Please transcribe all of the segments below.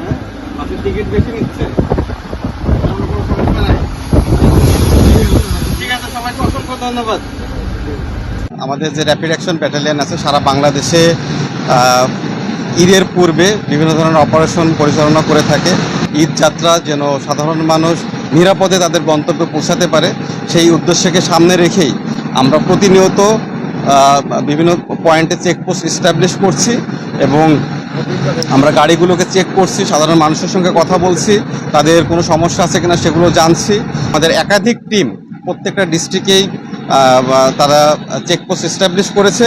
হ্যাঁ? বেশি নিচ্ছে। ঠিক আছে ধন্যবাদ। আমাদের যে র্যাপিড অ্যাকশন ব্যাটালিয়ান আছে, সারা বাংলাদেশে ঈদের পূর্বে বিভিন্ন ধরনের অপারেশন পরিচালনা করে থাকে। ঈদ যাত্রা যেন সাধারণ মানুষ নিরাপদে তাদের গন্তব্যে পৌঁছাতে পারে, সেই উদ্দেশ্যকে সামনে রেখেই আমরা প্রতিনিয়ত বিভিন্ন পয়েন্টে চেকপোস্ট এস্টাবলিশ করছি এবং আমরা গাড়িগুলোকে চেক করছি, সাধারণ মানুষের সঙ্গে কথা বলছি, তাদের কোনো সমস্যা আছে কিনা সেগুলো জানছি। আমাদের একাধিক টিম প্রত্যেকটা ডিস্ট্রিক্টেই তারা চেকপোস্ট এস্টাবলিশ করেছে।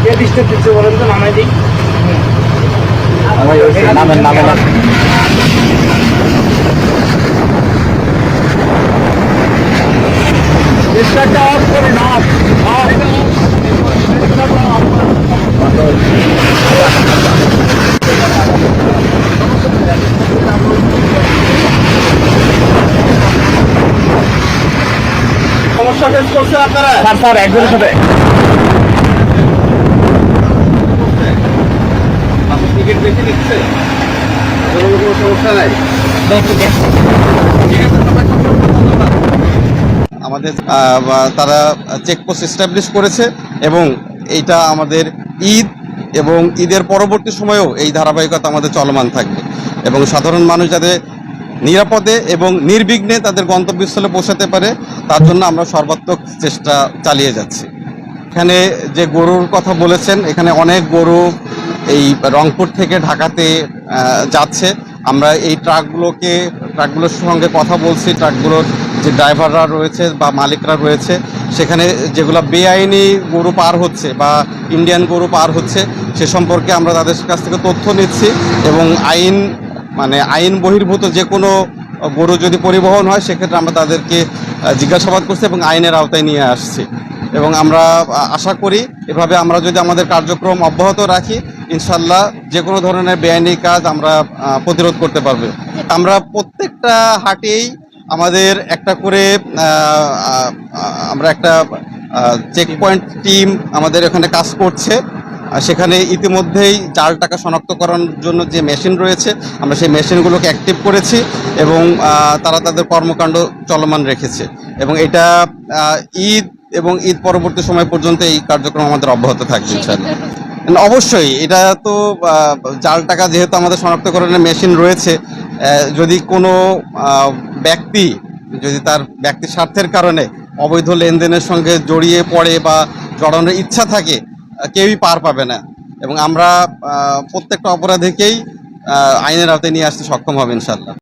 এদিক ডিস্টার্ব দিচ্ছে বলেন তো নামাই দিই। নামেন নামেন ডিস্টার্বটা অফ করে না সমস্যা ফেস করছে আপনারা স্যার স্যার একজনের সাথে নিচ্ছে? কোনো কোনো সমস্যা নাই। আমাদের তারা চেকপোস্ট এস্টাবলিশ করেছে এবং এইটা আমাদের ঈদ এবং ঈদের পরবর্তী সময়েও এই ধারাবাহিকতা আমাদের চলমান থাকবে। এবং সাধারণ মানুষ যাতে নিরাপদে এবং নির্বিঘ্নে তাদের গন্তব্যস্থলে পৌঁছাতে পারে, তার জন্য আমরা সর্বাত্মক চেষ্টা চালিয়ে যাচ্ছি। এখানে যে গরুর কথা বলেছেন, এখানে অনেক গরু এই রংপুর থেকে ঢাকাতে যাচ্ছে। আমরা এই ট্রাকগুলোকে, ট্রাকগুলোর সঙ্গে কথা বলছি। ট্রাকগুলোর যে ড্রাইভাররা রয়েছে বা মালিকরা রয়েছে, সেখানে যেগুলো বেআইনি গরু পার হচ্ছে বা ইন্ডিয়ান গরু পার হচ্ছে, সে সম্পর্কে আমরা তাদের কাছ থেকে তথ্য নিচ্ছি এবং আইন মানে আইন বহির্ভূত যে কোনো গরু যদি পরিবহন হয়, সেক্ষেত্রে আমরা তাদেরকে জিজ্ঞাসাবাদ করছি এবং আইনের আওতায় নিয়ে আসছি। এবং আমরা আশা করি এভাবে আমরা যদি আমাদের কার্যক্রম অব্যাহত রাখি ইনশাল্লাহ যে কোনো ধরনের বেআইনি কাজ আমরা প্রতিরোধ করতে পারব। আমরা প্রত্যেকটা হাটেই আমাদের একটা করে আমরা একটা চেক পয়েন্ট টিম আমাদের এখানে কাজ করছে। সেখানে ইতিমধ্যেই জাল টাকা শনাক্তকরণের জন্য যে মেশিন রয়েছে, আমরা সেই মেশিনগুলোকে অ্যাক্টিভ করেছি এবং তারা তাদের কর্মকাণ্ড চলমান রেখেছে। এবং এটা ঈদ এবং ঈদ পরবর্তী সময় পর্যন্ত এই কার্যক্রম আমাদের অব্যাহত থাকবে, ইনশাআল্লাহ। অবশ্যই, এটা তো জাল টাকা যেহেতু আমাদের শনাক্তকরণের মেশিন রয়েছে যদি কোনো ব্যক্তি, যদি তার ব্যক্তি স্বার্থের কারণে অবৈধ লেনদেনের সঙ্গে জড়িয়ে পড়ে বা জড়ানোর ইচ্ছা থাকে কেউই পার পাবে না। এবং আমরা প্রত্যেকটা অপরাধীকেই আইনের আওতায় নিয়ে আসতে সক্ষম হবে ইনশাল্লাহ